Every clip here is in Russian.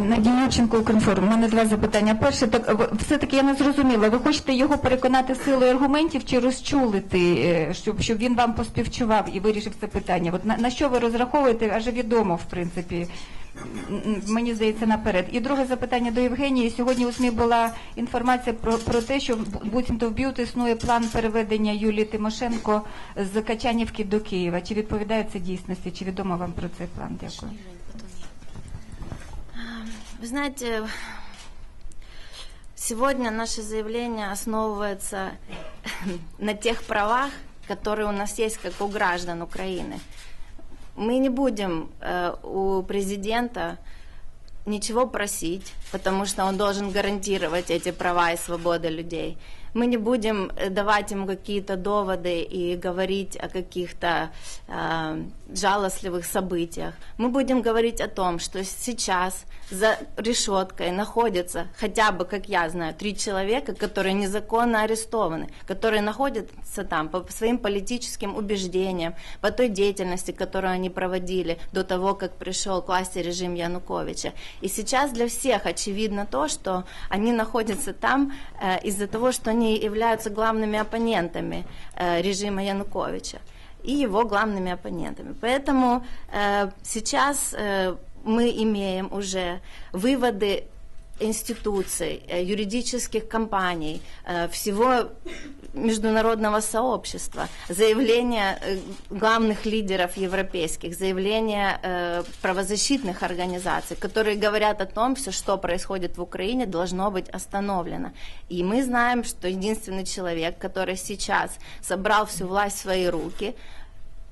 Надія Юрченко, Укрінформ. У мене два запитання. Перше, так все-таки я не зрозуміла. Ви хочете його переконати силою аргументів чи розчулити, е, щоб, щоб він вам поспівчував і вирішив це питання? От на, на що ви розраховуєте? Аже відомо, в принципі. Мені здається, наперед. І друге запитання до Євгенії. Сьогодні у СМІ була інформація про, про те, що буцімто в БЮТ існує план переведення Юлії Тимошенко з Качанівки до Києва. Чи відповідає це дійсності? Чи відомо вам про цей план? Дякую. Вы знаете, сегодня наше заявление основывается на тех правах, которые у нас есть, как у граждан Украины. Мы не будем э, у президента ничего просить, потому что он должен гарантировать эти права и свободы людей. Мы не будем э, давать ему какие-то доводы и говорить о каких-то э, жалостливых событиях. Мы будем говорить о том, что сейчас за решеткой находятся хотя бы, как я знаю, три человека, которые незаконно арестованы, которые находятся там по своим политическим убеждениям, по той деятельности, которую они проводили до того, как пришел к власти режим Януковича. И сейчас для всех очевидно то, что они находятся там э, из-за того, что они являются главными оппонентами э, режима Януковича и его главными оппонентами. Поэтому э, сейчас э, мы имеем уже выводы институций, э, юридических компаний, э, всего международного сообщества, заявления э, главных лидеров европейских, заявления правозащитных организаций, которые говорят о том, все, что происходит в Украине, должно быть остановлено. И мы знаем, что единственный человек, который сейчас собрал всю власть в свои руки,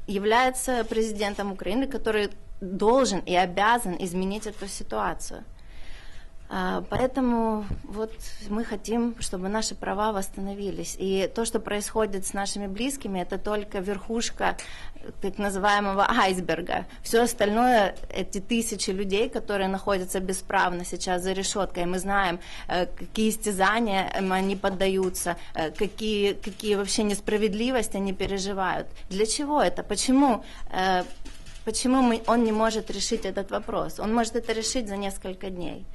является президентом Украины, который должен и обязан изменить эту ситуацию. А, Поэтому вот мы хотим, чтобы наши права восстановились. И то, что происходит с нашими близкими, это только верхушка э, так называемого айсберга. Все остальное, эти тысячи людей, которые находятся бесправно сейчас за решеткой, мы знаем, э, какие истязания они поддаются, э, какие, какие вообще несправедливости они переживают. Для чего это? Почему Почему мы, он не может решить этот вопрос? Он может это решить за несколько дней.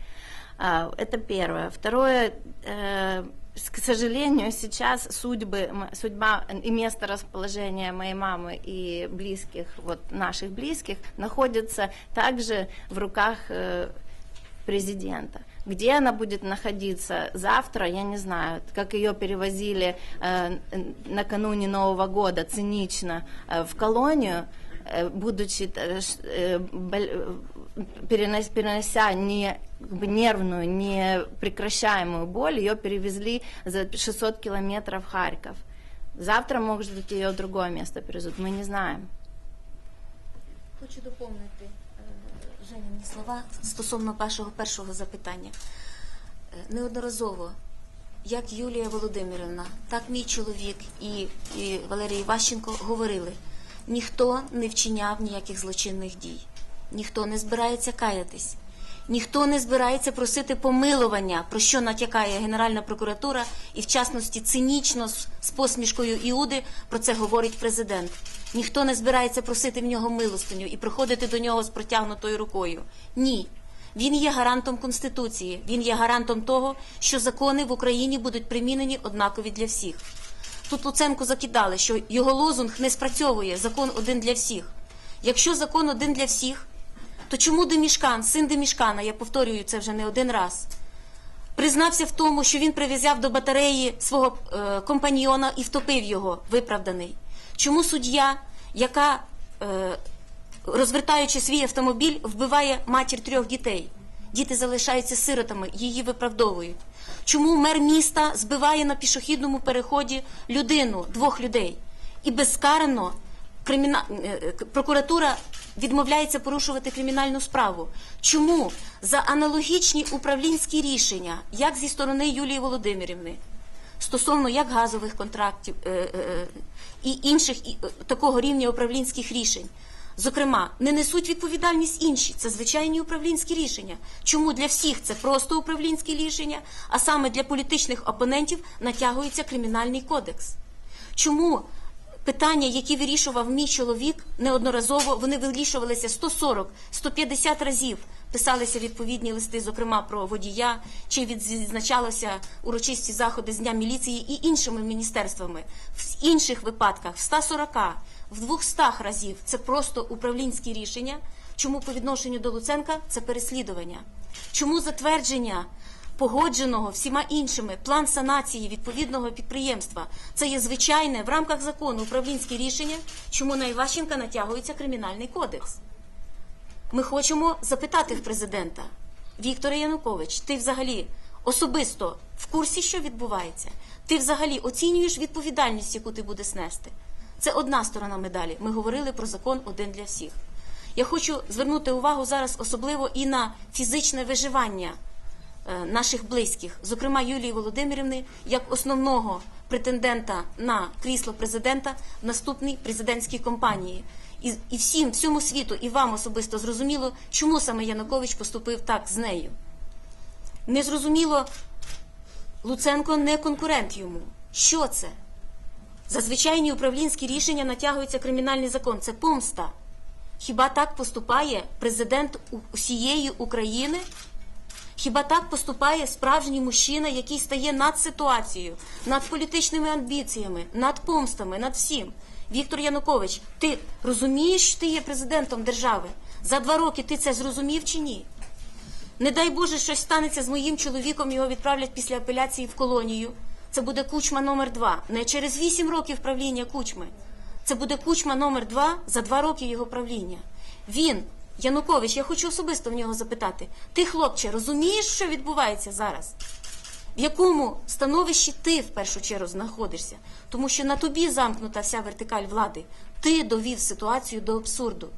А, Это первое. Второе, э, к сожалению, сейчас судьбы, судьба и место расположения моей мамы и близких, вот наших близких, находится также в руках э, президента. Где она будет находиться завтра, я не знаю. Как ее перевозили э, накануне Нового года цинично э, в колонию, э, будучи э, э, перенося не нервную, не прекращаемую боль, ее перевезли за 600 километров в Харьков. Завтра, может быть, ее в другое место перевезут, мы не знаем. Хочу доповнити е, Женіні слова стосовно вашого першого запитання. Е, Неодноразово, як Юлія Володимирівна, так мій чоловік і, і Валерій Іващенко говорили: ніхто не вчиняв ніяких злочинних дій, ніхто не збирається каятись. Ніхто не збирається просити помилування, про що натякає Генеральна прокуратура, і в частності цинічно з, посмішкою Іуди про це говорить президент. Ніхто не збирається просити в нього милостиню і приходити до нього з протягнутою рукою. Ні. Він є гарантом Конституції, він є гарантом того, що закони в Україні будуть примінені однакові для всіх. Тут Луценко закидали, що його лозунг не спрацьовує, закон один для всіх. Якщо закон один для всіх, то чому Демішкан, син Демішкана, я повторюю це вже не один раз, признався в тому, що він прив'язав до батареї свого е, компаньйона і втопив його, виправданий? Чому суддя, яка, е, розвертаючи свій автомобіль, вбиває матір трьох дітей? Діти залишаються сиротами, її виправдовують. Чому мер міста збиває на пішохідному переході людину, двох людей, і безкарано криміна... е, прокуратура відмовляється порушувати кримінальну справу. Чому за аналогічні управлінські рішення, як зі сторони Юлії Володимирівни, стосовно як газових контрактів е, е, е, і інших такого рівня управлінських рішень, зокрема, не несуть відповідальність інші. Це звичайні управлінські рішення. Чому для всіх це просто управлінські рішення, а саме для політичних опонентів натягується кримінальний кодекс? Чому Питання, які вирішував мій чоловік неодноразово, вони вирішувалися 140, 150 разів. Писалися відповідні листи, зокрема про водія, чи відзначалося урочисті заходи з дня міліції і іншими міністерствами. В інших випадках в 140, в 200 разів це просто управлінські рішення. Чому по відношенню до Луценка це переслідування? Чому затвердження погодженого всіма іншими план санації відповідного підприємства. Це є звичайне в рамках закону управлінське рішення, чому на Іващенка натягується кримінальний кодекс. Ми хочемо запитати в президента Вікторе Янукович, ти взагалі особисто в курсі, що відбувається? Ти взагалі оцінюєш відповідальність, яку ти будеш нести? Це одна сторона медалі. Ми говорили про закон один для всіх. Я хочу звернути увагу зараз особливо і на фізичне виживання наших близьких, зокрема Юлії Володимирівни, як основного претендента на крісло президента в наступній президентській кампанії. І, і всім, всьому світу, і вам особисто зрозуміло, чому саме Янукович поступив так з нею. Незрозуміло, Луценко не конкурент йому. Що це? За звичайні управлінські рішення натягується кримінальний закон. Це помста. Хіба так поступає президент усієї України? Хіба так поступає справжній мужчина, який стає над ситуацією, над політичними амбіціями, над помстами, над всім? Віктор Янукович, ти розумієш, що ти є президентом держави? За два роки ти це зрозумів чи ні? Не дай Боже, щось станеться з моїм чоловіком, його відправлять після апеляції в колонію. Це буде кучма номер два. Не через вісім років правління кучми. Це буде кучма номер два за два роки його правління. Він, Янукович, я хочу особисто в нього запитати: ти, хлопче, розумієш, що відбувається зараз? В якому становищі ти в першу чергу знаходишся? Тому що на тобі замкнута вся вертикаль влади. Ти довів ситуацію до абсурду.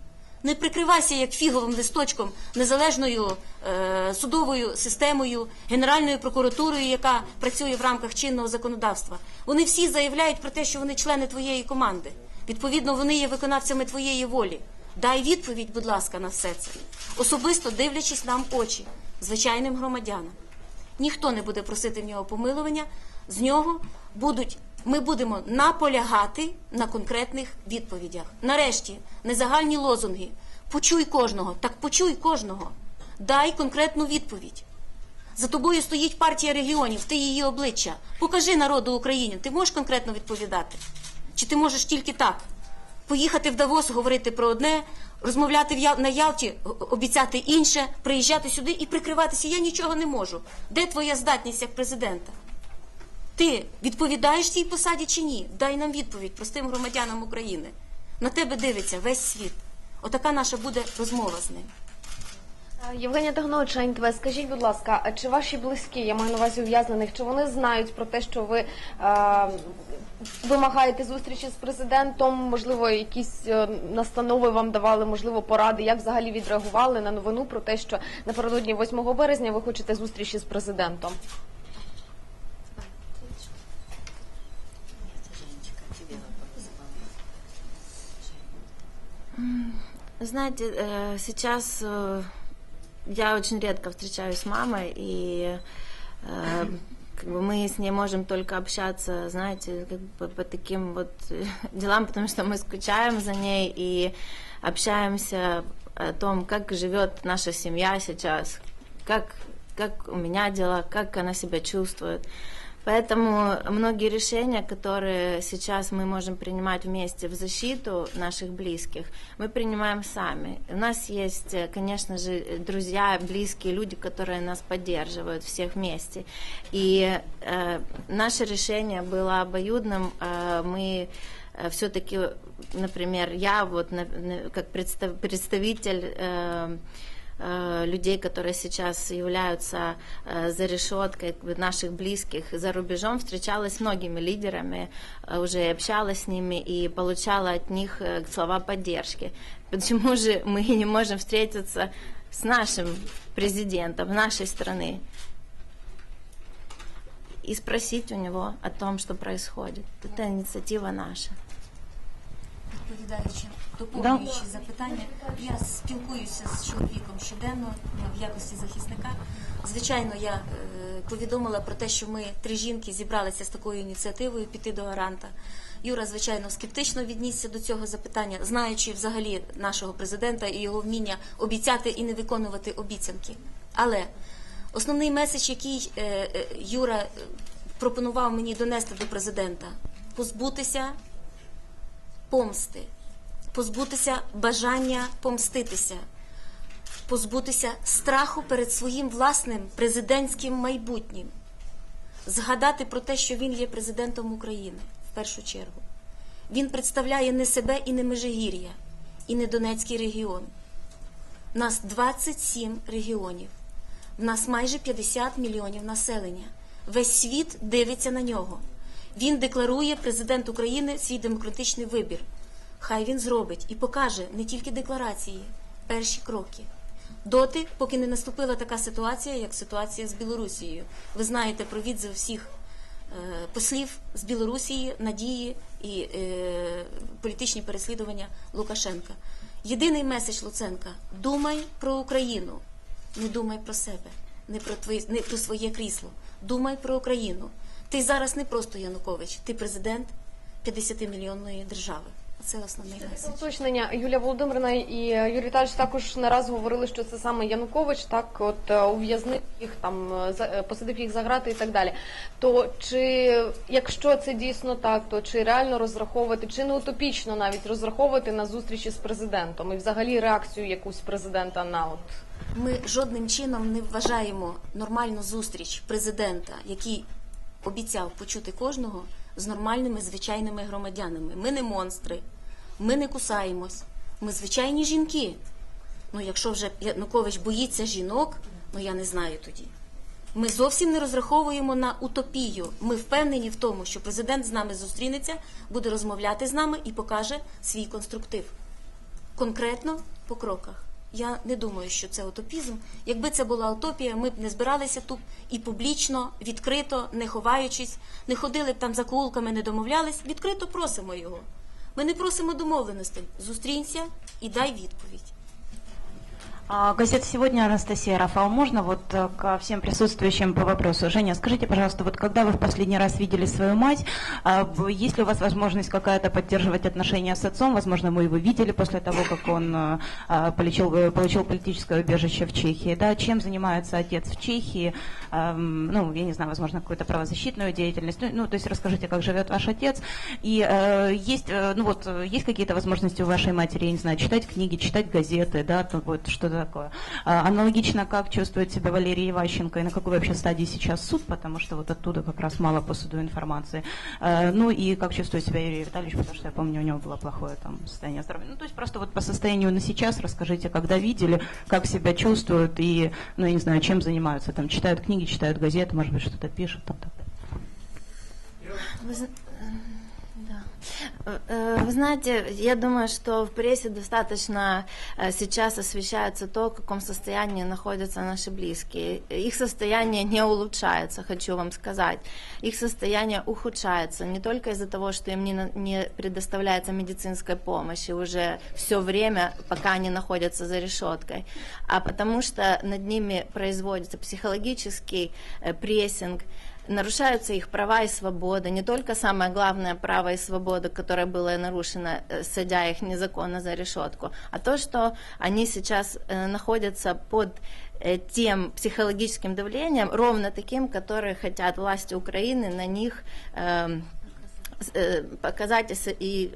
Не прикривайся як фіговим листочком незалежною е, судовою системою, Генеральною прокуратурою, яка працює в рамках чинного законодавства. Вони всі заявляють про те, що вони члени твоєї команди. Відповідно, вони є виконавцями твоєї волі. Дай відповідь, будь ласка, на все це. Особисто дивлячись нам очі, звичайним громадянам. Ніхто не буде просити в нього помилування. З нього будуть. Ми будемо наполягати на конкретних відповідях. Нарешті, не загальні лозунги. Почуй кожного, так почуй кожного. Дай конкретну відповідь. За тобою стоїть партія регіонів, ти її обличчя. Покажи народу України. Ти можеш конкретно відповідати? Чи ти можеш тільки так? Поїхати в Давос, говорити про одне, розмовляти на Ялті, обіцяти інше, приїжджати сюди і прикриватися. Я нічого не можу. Де твоя здатність як президента? Ти відповідаєш цій посаді чи ні? Дай нам відповідь простим громадянам України. На тебе дивиться весь світ. Отака наша буде розмова з ним. Е, Євгенія Тагновича, НТВ, скажіть, будь ласка, а чи ваші близькі, я маю на увазі ув'язнених, чи вони знають про те, що ви е, вимагаєте зустрічі з президентом? Можливо, якісь е, настанови вам давали, можливо, поради, як взагалі відреагували на новину про те, що напередодні 8 березня ви хочете зустрічі з президентом? Знаете, э, сейчас э, я очень редко встречаюсь с мамой, и э, как бы мы с ней можем только общаться, знаете, как бы по таким вот э, делам, потому что мы скучаем за ней и общаемся о том, как живет наша семья сейчас, как, как у меня дела, как она себя чувствует. Поэтому многие решения, которые сейчас мы можем принимать вместе в защиту наших близких, мы принимаем сами. У нас есть, э, конечно же, друзья, близкие люди, которые нас поддерживают всех вместе. И э, наше решение было обоюдным. Э, мы все-таки, например, я вот на- на- как представ- представитель э, э, людей, которые сейчас являются э, за решеткой наших близких за рубежом, встречалась с многими лидерами, э, уже общалась с ними и получала от них э, слова поддержки. Почему же мы не можем встретиться с нашим президентом нашей страны и спросить у него о том, что происходит? Это инициатива наша. Відповідаючи, доповнюючи запитання, я спілкуюся з чоловіком щоденно в якості захисника. Звичайно, я е, повідомила про те, що ми три жінки зібралися з такою ініціативою піти до гаранта. Юра, звичайно, скептично віднісся до цього запитання, знаючи взагалі нашого президента і його вміння обіцяти і не виконувати обіцянки. Але основний меседж, який е, е, Юра е, пропонував мені донести до президента, позбутися помсти, позбутися бажання помститися, позбутися страху перед своїм власним президентським майбутнім, згадати про те, що він є президентом України в першу чергу. Він представляє не себе і не Межигір'я, і не Донецький регіон. Нас 27 регіонів, в нас майже 50 мільйонів населення. Весь світ дивиться на нього. Він декларує президент України свій демократичний вибір. Хай він зробить і покаже не тільки декларації, перші кроки. Доти, поки не наступила така ситуація, як ситуація з Білорусією. Ви знаєте про відзив всіх е, послів з Білорусії, надії і е, політичні переслідування Лукашенка. Єдиний меседж Луценка: думай про Україну, не думай про себе, не про твої, не про своє крісло. Думай про Україну. Ти зараз не просто Янукович, ти президент 50-мільйонної держави. Це основний меседж. Уточнення Юлія Володимирівна і е, Юрій Віталійович також не раз говорили, що це саме Янукович, так от е, ув'язнив їх там, е, посадив їх за грати і так далі. То чи якщо це дійсно так, то чи реально розраховувати, чи не утопічно навіть розраховувати на зустрічі з президентом і взагалі реакцію якусь президента на от Ми жодним чином не вважаємо нормальну зустріч президента, який обіцяв почути кожного з нормальними звичайними громадянами. Ми не монстри, ми не кусаємось, ми звичайні жінки. Ну, якщо вже Янукович боїться жінок, ну я не знаю тоді. Ми зовсім не розраховуємо на утопію. Ми впевнені в тому, що президент з нами зустрінеться, буде розмовляти з нами і покаже свій конструктив. Конкретно по кроках. Я не думаю, що це утопізм. Якби це була утопія, ми б не збиралися тут і публічно, відкрито, не ховаючись, не ходили б там за кулками, не домовлялись. Відкрито просимо його. Ми не просимо домовленостей. Зустрінься і дай відповідь. А, Газета «Сегодня» Анастасия Рафал. Можно вот э, ко всем присутствующим по вопросу? Женя, скажите, пожалуйста, вот когда вы в последний раз видели свою мать, а, есть ли у вас возможность какая-то поддерживать отношения с отцом? Возможно, вы его видели после того, как он э, а, получил, э, получил политическое убежище в Чехии. Да? Чем занимается отец в Чехии? Ну, я не знаю, возможно, какую-то правозащитную деятельность. Ну, ну, то есть расскажите, как живет ваш отец. И есть, ну вот, есть какие-то возможности у вашей матери, я не знаю, читать книги, читать газеты, да, вот что-то такое. А, аналогично, как чувствует себя Валерия Иващенко и на какой вообще стадии сейчас суд, потому что вот оттуда как раз мало по суду информации. Э, ну и как чувствует себя Юрий Витальевич, потому что я помню, у него было плохое там состояние здоровья. Ну, то есть просто вот по состоянию на сейчас расскажите, когда видели, как себя чувствуют и, ну, я не знаю, чем занимаются, там, читают книги, читают газеты, может быть, что-то пишут, там, так Вы знаете, я думаю, что в прессе достаточно э, сейчас освещается то, в каком состоянии находятся наши близкие. Их состояние не улучшается, хочу вам сказать. Их состояние ухудшается не только из-за того, что им не, предоставляется медицинская помощь и уже все время, пока они находятся за решеткой, а потому что над ними производится психологический э, прессинг, нарушаются их права и свободы, не только самое главное право и свобода, которое было нарушено, э, садя их незаконно за решетку, а то, что они сейчас э, находятся под э, тем психологическим давлением, ровно таким, которые хотят власти Украины на них эм, показать и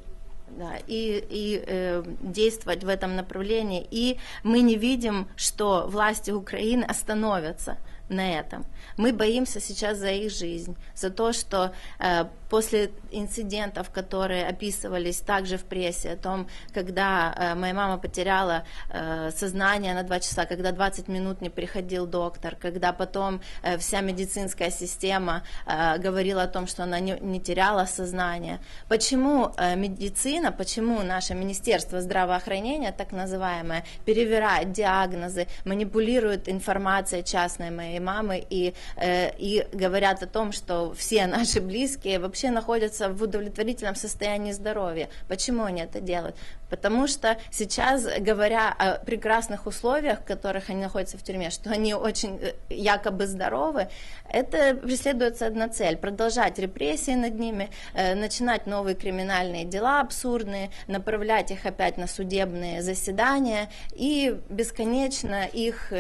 да, и, и э, действовать в этом направлении. И мы не видим, что власти Украины остановятся на этом. Мы боимся сейчас за их жизнь, за то, что э, после инцидентов, которые описывались также в прессе, о том, когда э, моя мама потеряла э, сознание на два часа, когда 20 минут не приходил доктор, когда потом э, вся медицинская система э, говорила о том, что она не, не теряла сознание. Почему э, медицина, почему наше Министерство здравоохранения, так называемое, перевирает диагнозы, манипулирует информацией частной моей моей мамы и, э, и говорят о том, что все наши близкие вообще находятся в удовлетворительном состоянии здоровья. Почему они это делают? Потому что сейчас, говоря о прекрасных условиях, в которых они находятся в тюрьме, что они очень э, якобы здоровы, это преследуется одна цель – продолжать репрессии над ними, э, начинать новые криминальные дела абсурдные, направлять их опять на судебные заседания и бесконечно их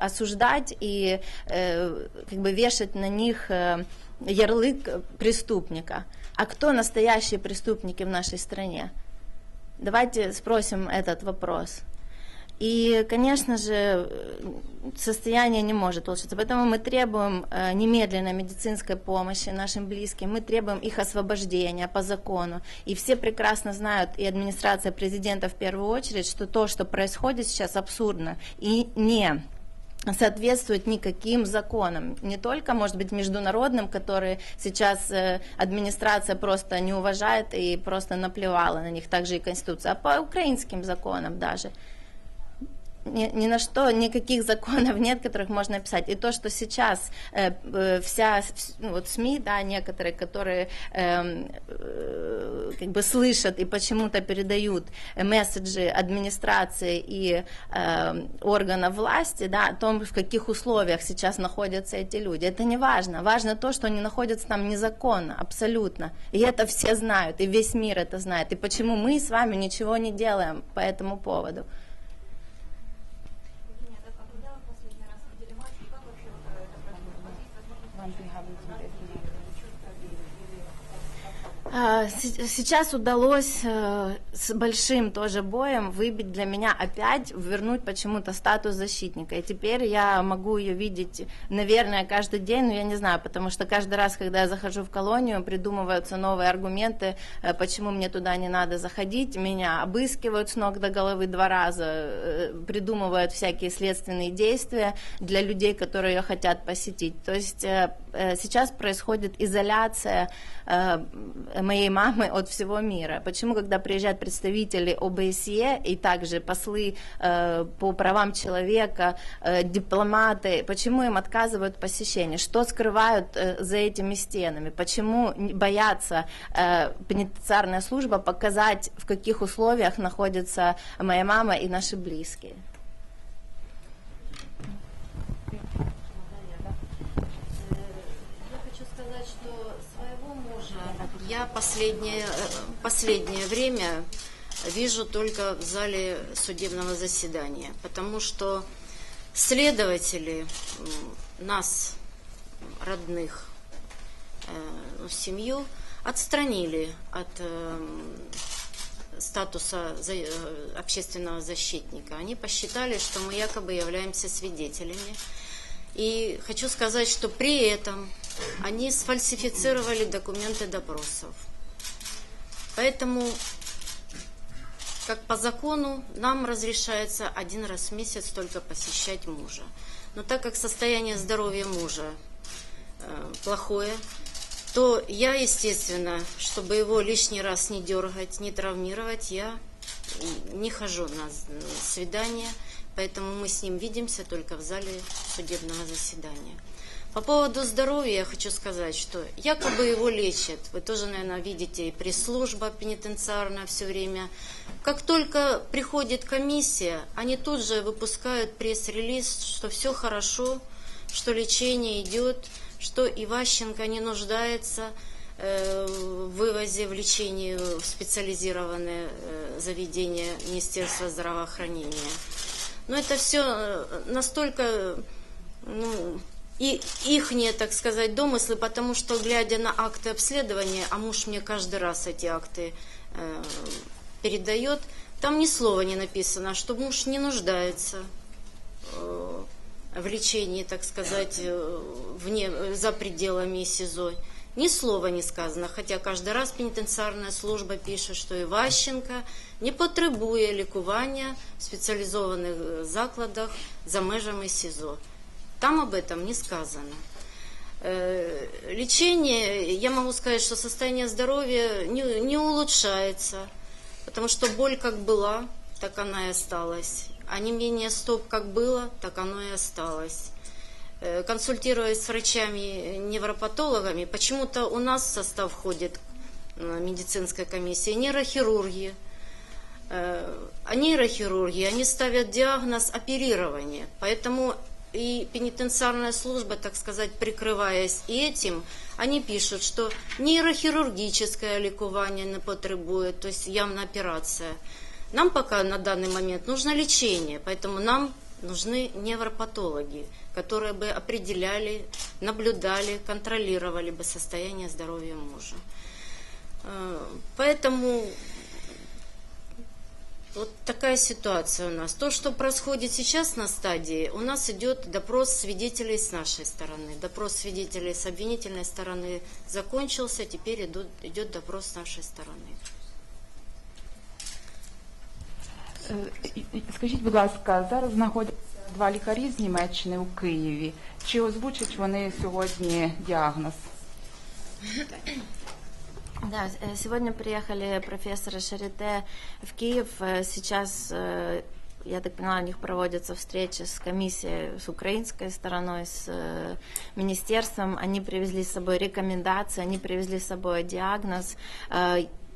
осуждать и э, как бы вешать на них э, ярлык преступника. А кто настоящие преступники в нашей стране? Давайте спросим этот вопрос. И, конечно же, состояние не может улучшиться. Поэтому мы требуем э, немедленной медицинской помощи нашим близким, мы требуем их освобождения по закону. И все прекрасно знают, и администрация президента в первую очередь, что то, что происходит сейчас, абсурдно и не соответствует никаким законам, не только, может быть, международным, которые сейчас э, администрация просто не уважает и просто наплевала на них, также и Конституция, а по украинским законам даже ни, ни на что, никаких законов нет, которых можно описать. И то, что сейчас э, э, вся, ну, вот СМИ, да, некоторые, которые э, э, как бы слышат и почему-то передают месседжи администрации и э, органов власти, да, о том, в каких условиях сейчас находятся эти люди. Это не важно. Важно то, что они находятся там незаконно, абсолютно. И это все знают, и весь мир это знает. И почему мы с вами ничего не делаем по этому поводу. Сейчас удалось э, с большим тоже боем выбить для меня опять, вернуть почему-то статус защитника. И теперь я могу ее видеть, наверное, каждый день, но я не знаю, потому что каждый раз, когда я захожу в колонию, придумываются новые аргументы, э, почему мне туда не надо заходить. Меня обыскивают с ног до головы два раза, э, придумывают всякие следственные действия для людей, которые ее хотят посетить. То есть сейчас происходит изоляция моей мамы от всего мира. Почему, когда приезжают представители ОБСЕ и также послы э, по правам человека, э, дипломаты, почему им отказывают посещение? Что скрывают э, за этими стенами? Почему боятся э, пенитенциарная служба показать, в каких условиях находится моя мама и наши близкие? Я хочу сказать, что своего мужа я последнее, э, последнее время вижу только в зале судебного заседания, потому что следователи нас, родных, э, семью, отстранили от э, статуса общественного защитника. Они посчитали, что мы якобы являемся свидетелями. И хочу сказать, что при этом они сфальсифицировали документы допросов. Поэтому, как по закону, нам разрешается один раз в месяц только посещать мужа. Но так как состояние здоровья мужа э, плохое, то я, естественно, чтобы его лишний раз не дергать, не травмировать, я не хожу на свидание, поэтому мы с ним видимся только в зале судебного заседания. По поводу здоровья я хочу сказать, что якобы его лечат. Вы тоже, наверное, видите, и пресс-служба пенитенциарная все время. Как только приходит комиссия, они тут же выпускают пресс-релиз, что все хорошо, что лечение идет, что Иващенко не нуждается э, в вывозе, в лечении в специализированное э, заведение Министерства здравоохранения. Но это все э, настолько ну, и ихние, так сказать, домыслы, потому что, глядя на акты обследования, а муж мне каждый раз эти акты э, передает, там ни слова не написано, что муж не нуждается э, в лечении, так сказать, э, вне, за пределами СИЗО. Ни слова не сказано, хотя каждый раз пенітенціарна служба пише, що Іващенка не потребує лікування в спеціалізованих закладах за межами СІЗО. Там об этом не сказано. Э, лечение, я могу сказать, что состояние здоровья не, не улучшается, потому что боль как была, так она и осталась. А не менее стоп как было, так оно и осталось. э, консультируясь с врачами-невропатологами, почему-то у нас в состав входит э, медицинской комиссии нейрохирурги, Э, а нейрохирурги, они ставят диагноз оперирования. Поэтому и пенитенциарная служба, так сказать, прикрываясь этим, они пишут, что нейрохирургическое лікування не потребует, то есть явно операция. Нам пока на данный момент нужно лечение, поэтому нам нужны невропатологи, которые бы определяли, наблюдали, контролировали бы состояние здоровья мужа. Э, Поэтому вот такая ситуация у нас. То, что происходит сейчас на стадии, у нас идет допрос свидетелей с нашей стороны. Допрос свидетелей с обвинительной стороны закончился, теперь идут, идет допрос с нашей стороны. Е, і- і Скажіть, будь ласка, зараз знаходяться два лікарі з Німеччини у Києві. Чи озвучать вони сьогодні діагноз? Да, э, сегодня приехали профессоры Шарите в Киев. Э, Сейчас, э, я так поняла, у них проводятся встречи с комиссией, с украинской стороной, с министерством. Они привезли с собой рекомендации, они привезли с собой диагноз.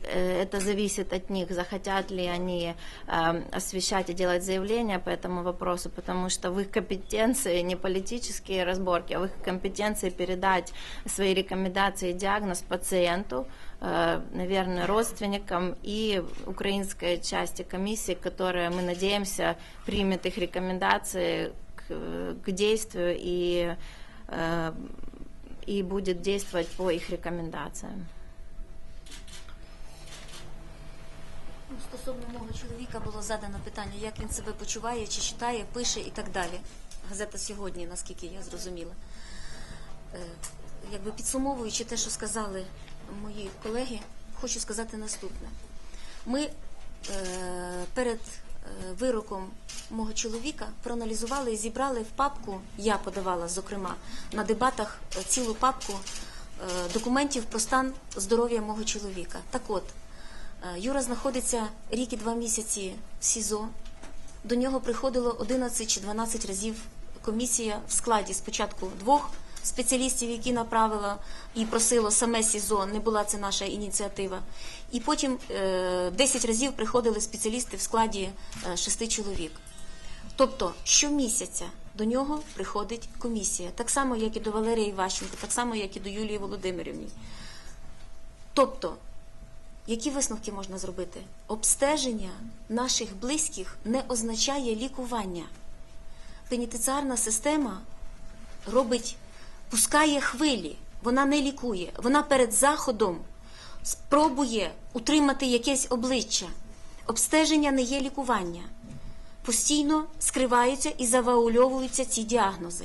Э, Это зависит от них, захотят ли они э, освещать и делать заявления по этому вопросу, потому что в их компетенции не политические разборки, а в их компетенции передать свои рекомендации и диагноз пациенту, э, наверное, родственникам и украинской части комиссии, которая, мы надеемся, примет их рекомендации к, к действию и, э, и будет действовать по их рекомендациям. Стосовно мого чоловіка було задано питання, як він себе почуває, чи читає, пише і так далі. Газета сьогодні, наскільки я зрозуміла. Е, Якби підсумовуючи те, що сказали мої колеги, хочу сказати наступне. Ми е, перед е, вироком мого чоловіка проаналізували і зібрали в папку, я подавала, зокрема, на дебатах цілу папку документів про стан здоров'я мого чоловіка. Так от, Юра знаходиться рік і два місяці в СІЗО. До нього приходило 11 чи 12 разів комісія в складі спочатку двох спеціалістів, які направила і просило саме СІЗО, не була це наша ініціатива. І потім е, 10 разів приходили спеціалісти в складі е, шести чоловік. Тобто щомісяця до нього приходить комісія, так само, як і до Валерії Іващенко, так само, як і до Юлії Володимирівні. Тобто, які висновки можна зробити? Обстеження наших близьких не означає лікування. Пенітенціарна система робить, пускає хвилі, вона не лікує. Вона перед заходом спробує утримати якесь обличчя. Обстеження не є лікування. Постійно скриваються і заваульовуються ці діагнози.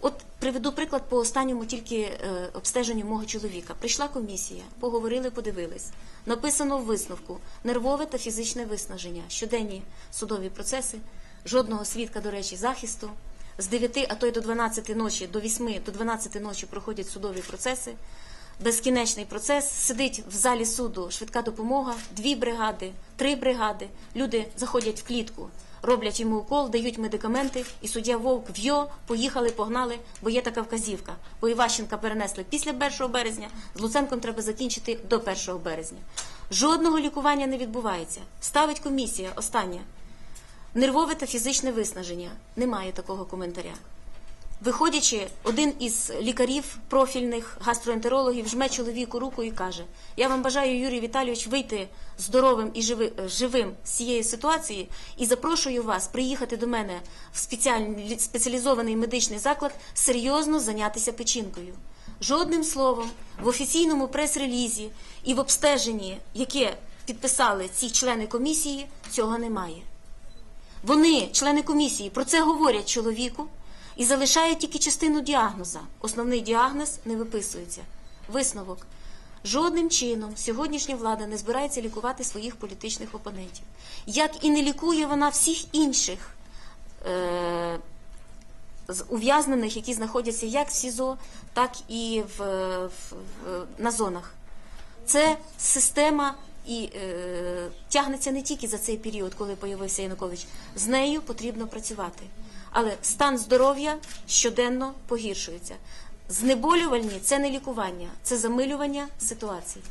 От приведу приклад по останньому тільки е, обстеженню мого чоловіка. Прийшла комісія, поговорили, подивились. Написано в висновку нервове та фізичне виснаження, щоденні судові процеси, жодного свідка, до речі, захисту. З 9, а то й до 12 ночі, до 8, до 12 ночі проходять судові процеси. Безкінечний процес. Сидить в залі суду швидка допомога, дві бригади, три бригади. Люди заходять в клітку, роблять йому укол, дають медикаменти, і суддя Вовк в'йо, поїхали, погнали, бо є така вказівка. Бо Іващенка перенесли після 1 березня, з Луценком треба закінчити до 1 березня. Жодного лікування не відбувається. Ставить комісія остання. Нервове та фізичне виснаження. Немає такого коментаря. Виходячи, один із лікарів профільних гастроентерологів жме чоловіку руку і каже: Я вам бажаю, Юрій Віталійович, вийти здоровим і е, живим з цієї ситуації і запрошую вас приїхати до мене в спеціалізований медичний заклад серйозно зайнятися печінкою. Жодним словом в офіційному прес-релізі і в обстеженні, яке підписали ці члени комісії, цього немає. Вони, члени комісії, про це говорять чоловіку і залишають тільки частину діагноза. Основний діагноз не виписується. Висновок. Жодним чином сьогоднішня влада не збирається лікувати своїх політичних опонентів. Як і не лікує вона всіх інших е- ув'язнених, які знаходяться як в СІЗО, так і в, в, в, на зонах. Це система і е, тягнеться не тільки за цей період, коли появився Янукович. З нею потрібно працювати. Але стан здоров'я щоденно погіршується. Знеболювальні це не лікування, це замилювання ситуації.